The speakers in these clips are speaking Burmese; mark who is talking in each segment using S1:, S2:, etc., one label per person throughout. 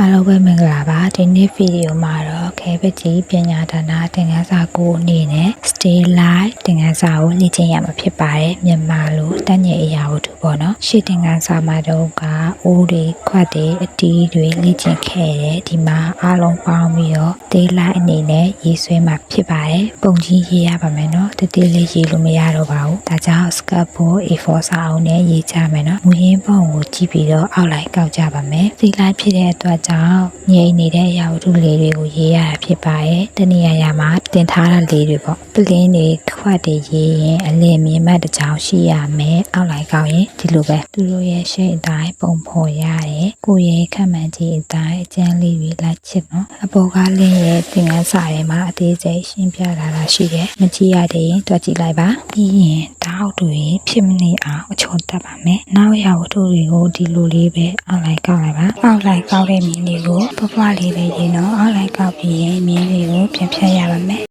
S1: အားလုံးပဲမင်္ဂလာပါဒီနေ့ဗီဒီယိုမှာတော့ခဲပကြီးပညာဒါနသင်ခန်းစာကိုအနေနဲ့ stay live သင်ခန်းစာကိုလေ့ကျင့်ရမှာဖြစ်ပါတယ်မြန်မာလိုတက်ညက်အရာဝတ္ထုပေါ့နော်ရှေ့သင်ခန်းစာမှာတော့ကအိုးတွေခွက်တွေအတီးတွေလေ့ကျင့်ခဲ့တယ်ဒီမှာအားလုံးပေါင်းပြီးတော့ stay live အနေနဲ့ရေးဆွဲမှာဖြစ်ပါတယ်ပုံကြီးရေးရပါမယ်နော်တတိလေးရေးလို့မရတော့ပါဘူးဒါကြောင့် scaffold A4 စာအုပ်နဲ့ရေးကြမယ်နော်မူရင်းပုံကိုကြည့်ပြီးတော့အောက်လိုက်ကောက်ကြပါမယ် stay live ဖြစ်တဲ့အတွက်ကြောင့်ငြိမ်နေတဲ့အရာဝတ္ထုလေးတွေကိုရေးရတာဖြစ်ပါတယ်တနည်းအားရမှာတင်ထားတာလေးတွေပေါ့ပလင်းတွေခွက်တွေရေးရင်အလင်းမြင်မှတ်တစ်ချောင်းရှိရမယ်အောက်လိုက်ကောက်ရင်ဒီလိုပဲသူတို့ရဲ့ရှေ့အတိုင်းပုံဖော်ရတယ်ကိုယ့်ရဲ့ခက်မှန်ကြီးအတိုင်းအကျန်းလေးတွေလိုက်ချစ်နော်အပေါ်ကလင်းရဲ့သင်ခန်းစာထဲမှာအသေးစိတ်ရှင်းပြလာတာရှိတယ်မကြည့်ရသေးရင်တွက်ကြည့်လိုက်ပါပြီးရင်တောက်တွေဖြစ်မနေအောင်အချုံတက်ပါမယ်နောက်ရဝတ္ထုတွေကိုဒီလိုလေးပဲအောက်လိုက်ကောက်လိုက်ပါအောက်လိုက်ကောက်တဲ့မြင်းလေးကိုပွားပွားလေးပဲရေးနော်အောက်လိုက်ကောက်ပြီးရင်မြင်းလေးကိုပြန်ဖြတ်ရပါမယ်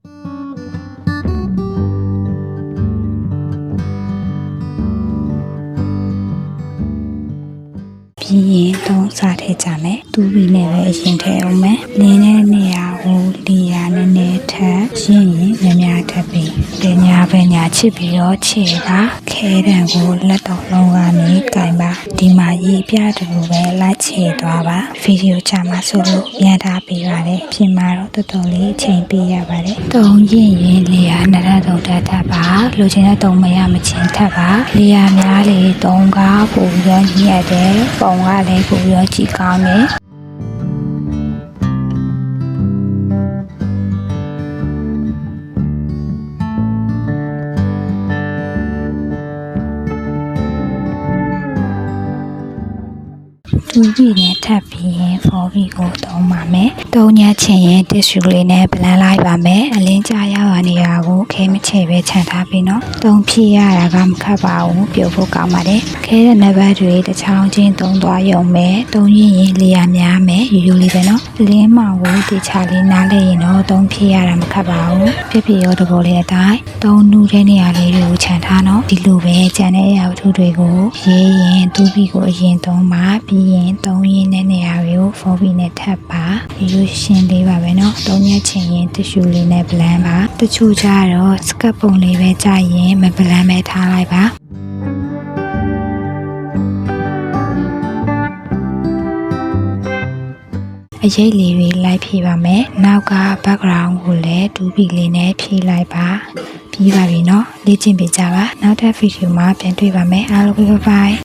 S1: ပြီးရင်သုံးစားထည့်ကြမယ်။တူးပြီးနဲ့ပဲအရင်ထည့်အောင်မယ်။လင်းတဲ့နေရာကိုလီယာနည်းနည်းထပ်ရှင်းရင် ချစ်ပြီးတော့ခြေပါခဲတံကိုလက်တော်လုံးကနေကင်ပါဒီမှာရေးပြတူပဲလိုက်ခြေသွားပါဗီဒီယိုချမှာဆိုလို့မြန်ထားပေးပါတယ်ပြင်မှာတော့တော်တော်လေးအချိန်ပေးရပါတယ်။တုံးရင်ရင်လီယာနရတုံတက်ထပ်ပါလိုချင်တဲ့တုံးမရမချင်းထပ်ပါလီယာများလေတုံးကားပို့ပြီးတော့ညက်တယ်ပုံကလည်းပို့ပြီးတော့ကြည်ကောင်းတယ် တူပြီးနဲ့ထပ်ပြီးရင် 4B ကိုသုံးပါမယ်။သုံးညချင်ရင် tissue လေးနဲ့ blend လိုက်ပါမယ်။အလင်းကြရောက်ရနေရကိုခဲမချေပဲခြံထားပြီးနော်။သုံးဖြည့်ရတာကမခတ်ပါဘူးပြုတ်ဖို့ကောင်းပါတယ်။ခဲတဲ့နံပါတ်တွေတစ်ချောင်းချင်းသုံးသွားရုံပဲ။သုံးရင်ရင်လေယာများမယ်ယူယူလေးပဲနော်။အလင်းမောင်ကိုတေချာလေးနားလဲရင်တော့သုံးဖြည့်ရတာမခတ်ပါဘူး။ဖြစ်ဖြစ်ရောတဘောလေးအတိုင်းသုံးနူးတဲ့နေရာလေးတွေကိုခြံထားနော်။ဒီလိုပဲကျန်တဲ့အရာဝတ္ထုတွေကိုရေးရင်တူပြီးကိုအရင်သုံးပါပြီးရငသုံးရင်းတဲ့နေရာတွေကို 4B နဲ့ထပ်ပါရိုးရှင်းလေးပါပဲเนาะသုံးရက်ချင်ရင်တ िश ူလေးနဲ့ blend ပါတချို့ကြတော့ skip ပုံလေးပဲကြာရင်မ blend ပဲထားလိုက်ပါအရေးလေးတွေလိုက်ဖြည့်ပါမယ်။နောက်က background ကိုလည်းဒူးပီလေးနဲ့ဖြည့်လိုက်ပါ။ပြီးပါပြီเนาะလေ့ကျင့်ပေးကြပါ။နောက်ထပ်ဗီဒီယိုမှာပြန်တွေ့ပါမယ်။အားလုံးပဲ bye bye